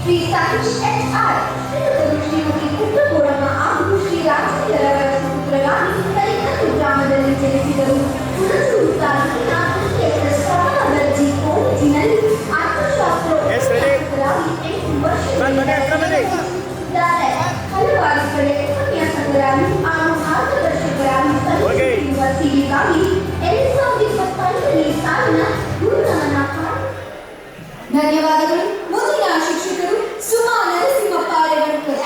Shri Satish H R ಶ್ರೀಯುತರು Shrimati ಪುಟ್ಟಗೌಡಮ್ಮ ಹಾಗೂ ಶ್ರೀ ರಾಜೇಂದ್ರರವರ ಸುಪುತ್ರರಾಗಿ ಕಲಿಕಲ್ಲು ಗ್ರಾಮದಲ್ಲಿ ಜನಿಸಿದರು ಹುಣಸೂರು ತಾಲೂಕಿನ ಪ್ರತ್ಯೇಕ ಶ್ರವಣ ದರ್ಜಿ ಕಾಲೇಜಿನಲ್ಲಿ ಅರ್ಥಶಾಸ್ತ್ರ Yes, ready? ಉಪನ್ಯಾಸಕರಾಗಿ ಎಂಟು ಬನ್ನಿ, ಬನ್ನಿ, ಹತ್ರ ಬನ್ನಿ. ವರ್ಷಗಳಿದ್ದಾರೆ ಹಲವಾರು ಕಡೆ ಉಪನ್ಯಾಸಕರಾಗಿ ಹಾಗೂ ಮಾರ್ಗದರ್ಶಕರಾಗಿ Okay. ಸಲ್ಲಿಸುತ್ತಿರುವ ಸೇವೆಗಾಗಿ ಧನ್ಯವಾದಗಳು. ಮುಂದಿನ ಶಿಕ್ಷಕರು ಸುಮಾ ನರಸಿಂಹಪ್ಪ ರೇವಣ್ಕರ್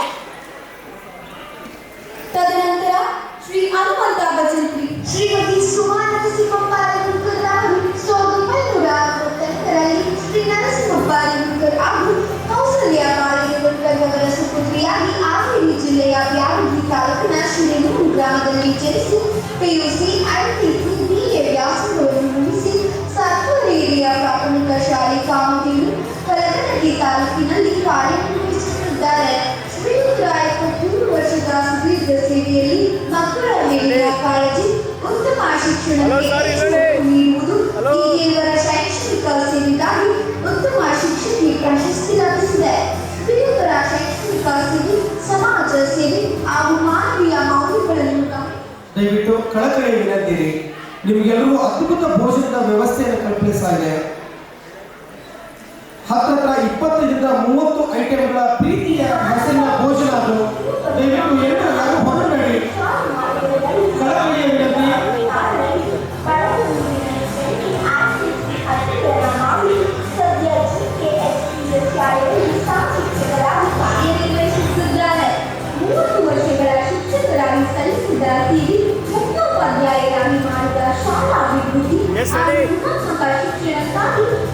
ತದನಂತರ ಶ್ರೀ ಹನುಮಂತ ಭಜಂತ್ರಿ. ಶ್ರೀಮತಿ ಸುಮಾ ನರಸಿಂಹಪ್ಪ ಅವರು ಸಾವಿರದ ಒಂಬೈನೂರ ಅರವತ್ತೆಂಟರಲ್ಲಿ ಶ್ರೀ ನರಸಿಂಹಪ್ಪ ಹಾಗೂ ಕೌಸಲ್ಯ ಅವರ ಸುಪುತ್ರಿಯಾಗಿ ಹಾವೇರಿ ಜಿಲ್ಲೆಯ ಬ್ಯಾಡಗಿ ತಾಲೂಕಿನ ಶ್ರೀನೂರು ಗ್ರಾಮದಲ್ಲಿ ಜನಿಸಿ ಪಿಯುಸಿ ವ್ಯಾಸಂಗವನ್ನು ಮುಗಿಸಿ ಇವರ ಶೈಕ್ಷಣಿಕ ಸೇವೆಗಾಗಿ ಉತ್ತಮ ಶಿಕ್ಷಕಿ ಪ್ರಶಸ್ತಿ ಲಭಿಸಿದೆ. ಶೈಕ್ಷಣಿಕ ಸೇವೆ ಸಮಾಜ ಸೇವೆ ಹಾಗೂ ಮಾನವೀಯ ಮೌಲ್ಯಗಳನ್ನು ದಯವಿಟ್ಟು ಕಳಕಳಿ ವಿನಂತಿರಿ. ನಿಮಗೆಲ್ಲರೂ ಅದ್ಭುತ ಭೋಜನದ ವ್ಯವಸ್ಥೆಯನ್ನು ಕಲ್ಪಿಸಲಾಗಿದೆ. ಹತ್ತಿರ ಇಪ್ಪತ್ತರಿಂದ ಮೂವತ್ತು ಐಟಂಗಳ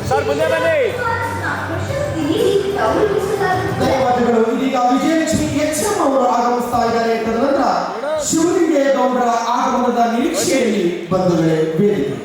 Sir, ಮುಂದೆ ಬನ್ನಿ. ಧನ್ಯವಾದಗಳು. ಇದೀಗ ವಿಜಯಲಕ್ಷ್ಮಿ ಎಚ್ ಎಂ ಅವರು ಆಗಮಿಸ್ತಾ ಇದ್ದಾರೆ ತದನಂತರ ಶಿವಲಿಂಗೇಗೌಡರ ಆಗಮನದ ನಿರೀಕ್ಷೆಯಲ್ಲಿ ಬಂಧುಗಳೇ ವೇದಿಕೆ.